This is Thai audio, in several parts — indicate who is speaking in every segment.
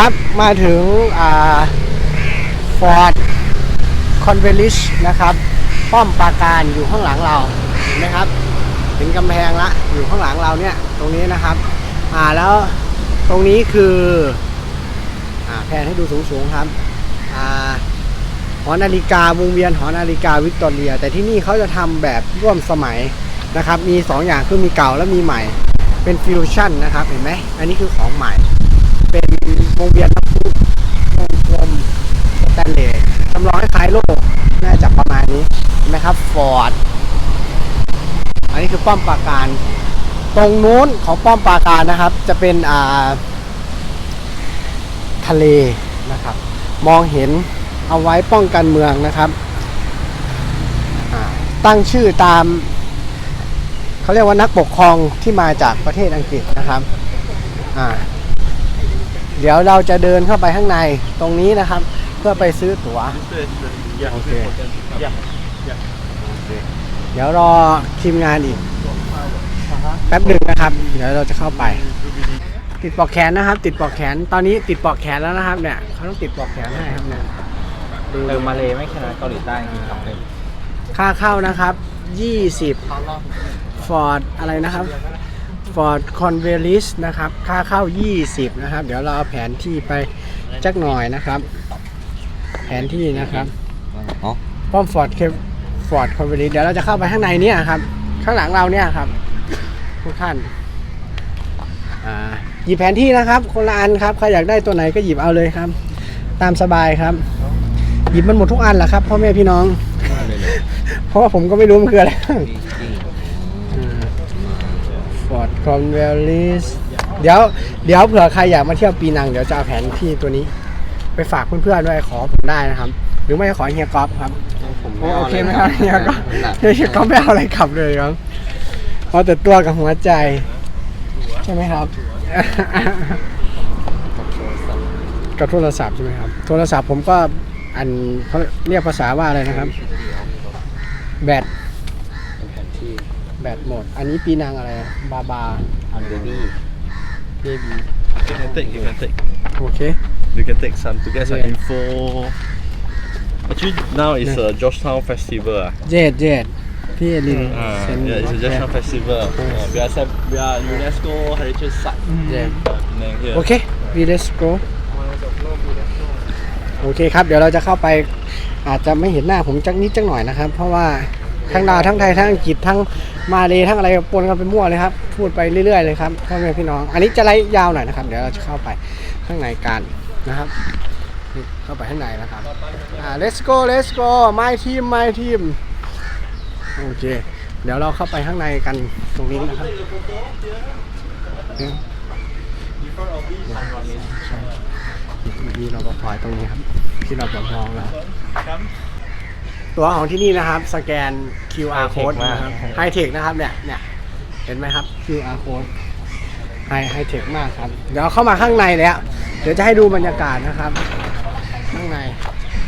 Speaker 1: ครับ มาถึงอ่าฟอร์ดคอนเวลิชนะครับ ป้อมปราการอยู่ข้างหลังเราเห็นไหมครับ ถึงกำแพงละอยู่ข้างหลังเราเนี่ยตรงนี้นะครับอ่าแล้วตรงนี้คืออ่าแผนให้ดูสูงๆครับอ่าหอนาฬิกาวงเวียนหอนาฬิกาวิกตอเรีย แต่ที่นี่เขาจะทำแบบร่วมสมัยนะครับ มี 2 อย่างคือมีเก่าและมีใหม่ เป็นฟิวชั่นนะครับ เห็นไหมอันนี้คือของใหม่ วงเวียนน้ำพุวงกลมสแตนเลสจำลองคล้ายโลก น่าจะประมาณนี้เห็นไหมครับ ฟอร์ด อันนี้คือป้อมปราการ ตรงนู้นของป้อมปราการนะครับ จะเป็นอ่าทะเลนะครับ มองเห็นเอาไว้ป้องกันเมืองนะครับ ตั้งชื่อตามเขาเรียกว่านักปกครองที่มาจากประเทศอังกฤษนะครับ อ่า เดี๋ยวเราจะเดินเข้าไปข้างในตรงนี้นะครับ เพื่อไปซื้อตั๋ว โอเค เดี๋ยวรอทีมงานอีก แป๊บหนึ่งนะครับ เดี๋ยวเราจะเข้าไป ติดปลอกแขนนะครับ ติดปลอกแขนตอนนี้ติดปลอกแขนแล้วนะครับเนี่ยเขาต้องติดปลอกแขนให้ครับเนี่ยดู
Speaker 2: เออมาเลไม่ชนะเกาหลีใต้จริงๆครับเลย
Speaker 1: ค่าเข้านะครับ 20ฟอร์ดอะไรนะครับ ฟอร์ดคอนเวลิสนะครับ ค่าเข้า 20 นะครับ เดี๋ยวเราเอาแผนที่ไปจักหน่อยนะครับ แผนที่นะครับ
Speaker 2: อ๋อ
Speaker 1: ป้อมฟอร์ดเคฟอร์ดคอนเวลิสเดี๋ยวเราจะเข้าไปข้างในเนี่ยครับ ข้างหลังเราเนี่ยครับ ทุกท่านอ่าหยิบแผนที่นะครับ คนละอันครับ ใครอยากได้ตัวไหนก็หยิบเอาเลยครับ ตามสบายครับ หยิบมันหมดทุกอันแหละครับพ่อแม่พี่น้อง เพราะว่าผมก็ไม่รู้มันคืออะไร ฟอร์ดคอนเวลิสเดี๋ยวเดี๋ยวเผื่อใครอยากมาเที่ยวปีนังเดี๋ยวจะเอาแผนที่ตัวนี้ ไปฝากเพื่อนๆด้วยขอผมได้นะครับ หรือไม่ก็ขอเฮียก๊อฟครับโอเคไหมครับเฮียก๊อฟเฮียก๊อฟไม่เอาอะไรขับเลยครับเอาแต่ตัวกับหัวใจ ใช่ไหมครับกับโทรศัพท์ใช่ไหมครับ โทรศัพท์ผมก็อันเขาเรียกภาษาว่าอะไรนะครับ แบตแบตหมด อันนี้ปีนางอะไร บาบา
Speaker 2: อันเดบี้
Speaker 1: เบบี
Speaker 3: You can take, you can take.
Speaker 1: โอเค
Speaker 3: You can take some to get some
Speaker 1: Yeah.
Speaker 3: info. Actually, now it's a Georgetown festival. ah.
Speaker 1: เจดเจดพี่ลิน
Speaker 3: Ah,
Speaker 1: เซ็น
Speaker 3: yeah, it's a Georgetown festival. Yeah, we are sem- we are UNESCO heritage site.
Speaker 1: เจด
Speaker 3: Uh, Penang here.
Speaker 1: โอเค we let's go โอเคครับ เดี๋ยวเราจะเข้าไปอาจจะไม่เห็นหน้าผมจักนิดจักหน่อยนะครับ เพราะว่า ทั้งลาวทั้งไทยทั้งอังกฤษทั้งมาเลยทั้งอะไรปนกันไปมั่วเลยครับ พูดไปเรื่อยๆเลยครับพ่อแม่พี่น้อง อันนี้จะไล่ยาวหน่อยนะครับ เดี๋ยวเราจะเข้าไปข้างในกันนะครับ เข้าไปข้างในนะครับอ่า let's go let's go my team my team โอเค เดี๋ยวเราเข้าไปข้างในกันตรงนี้นะครับใช่มีรปภตรงนี้ครับ ที่เราปภเรา ตัวของที่นี่นะครับ สแกน QR code นะครับไฮเทคนะครับเนี่ยเนี่ยเห็นไหมครับ QR code ไฮไฮเทคมากครับ เดี๋ยวเข้ามาข้างในแล้ว เดี๋ยวจะให้ดูบรรยากาศนะครับ ข้างใน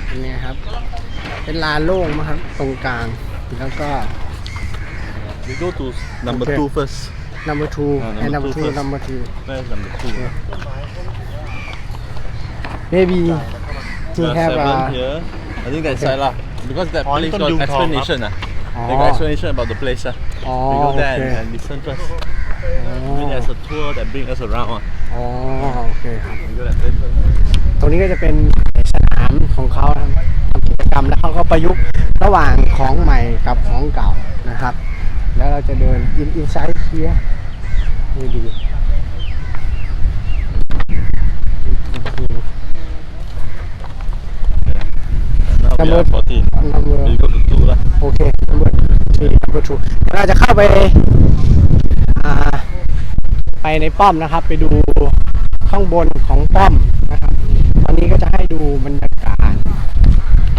Speaker 1: เป็นไงครับ เป็นลานโล่งมากครับ ตรงกลาง แล้วก็
Speaker 3: We go to number
Speaker 1: Okay.
Speaker 3: two first.
Speaker 1: number two
Speaker 3: Ah, number
Speaker 1: and number
Speaker 3: two
Speaker 1: two
Speaker 3: first.
Speaker 1: number two
Speaker 3: Where is number two?
Speaker 1: maybe to
Speaker 3: There are
Speaker 1: have
Speaker 3: seven
Speaker 1: a
Speaker 3: here. I think that's right lah. Because that place
Speaker 4: Only
Speaker 3: got
Speaker 4: Tanjung Tong,
Speaker 3: explanation. ah. They
Speaker 1: Oh.
Speaker 3: got explanation about the place. ah.
Speaker 1: อ๋อ
Speaker 3: We
Speaker 1: โอ
Speaker 3: go there
Speaker 1: เค
Speaker 3: and, and listen first.
Speaker 1: อ๋อ
Speaker 3: Maybe there's a tour that bring us around. ah.
Speaker 1: อ๋อโอเคครับ
Speaker 3: We go that place first.
Speaker 1: ตรงนี้ก็จะเป็นสนามของเขานะครับทำกิจกรรมแล้วเขาก็ประยุกต์ระหว่างของใหม่กับของเก่านะครับ แล้วเราจะเดินอินอินไซด์เคียนี่ดี
Speaker 3: Now we
Speaker 1: Number-
Speaker 3: are 14.
Speaker 1: นัมเบอ
Speaker 3: We
Speaker 1: ร์
Speaker 3: go to two lah.
Speaker 1: โอเคนัมเบอร์ที่นัมเบอร์ทูเราจะเข้าไปอ่าไปในป้อมนะครับ ไปดูข้างบนของป้อมนะครับ ตอนนี้ก็จะให้ดูบรรยากาศ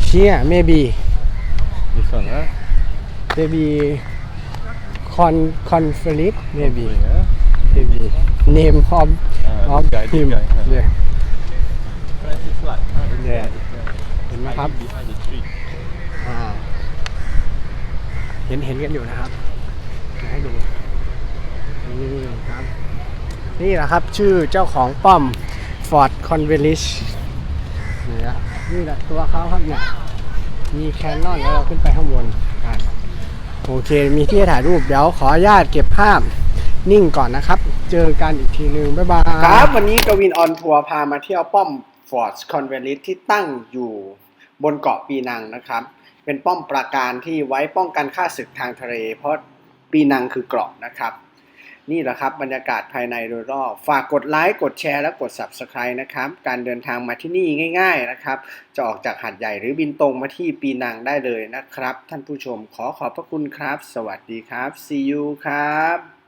Speaker 1: เชีย maybe
Speaker 3: This one, huh?
Speaker 1: maybe con conference maybe
Speaker 3: Yeah.
Speaker 1: maybe name of
Speaker 3: Ah,
Speaker 1: of
Speaker 3: this guy, this
Speaker 1: him
Speaker 3: guy, huh.
Speaker 1: yeah
Speaker 3: Francis Light. huh?
Speaker 1: yeah เห็นไหมครับ
Speaker 3: Behind the tree.
Speaker 1: เห็นเห็นกันอยู่นะครับให้ดูนี่ครับ นี่แหละครับชื่อเจ้าของป้อม Ford Convelis นี่นะนี่แหละตัวเขาครับเนี่ยมีแคนนอนแล้วเราขึ้นไปข้างบนกันโอเค มีที่ถ่ายรูปเดี๋ยวขออนุญาตเก็บภาพนิ่งก่อนนะครับ เจอกันอีกทีนึง บ๊ายบาย ครับ วันนี้กวินออนทัวร์พามาเที่ยวป้อม Ford Convelis ที่ตั้งอยู่บนเกาะปีนังนะครับ เป็นป้อมปราการที่ไว้ป้องกันค่าศึกทางทะเล เพราะปีนังคือเกราะนะครับ นี่แหละครับบรรยากาศภายในโดยรอบฝากกดไลค์กดแชร์และกด Subscribe นะครับ การเดินทางมาที่นี่ง่าย ๆนะครับ จะออกจากหัดใหญ่หรือบินตรงมาที่ปีนังได้เลยนะครับ ท่านผู้ชมขอขอบพระคุณครับ สวัสดีครับ see you ครับ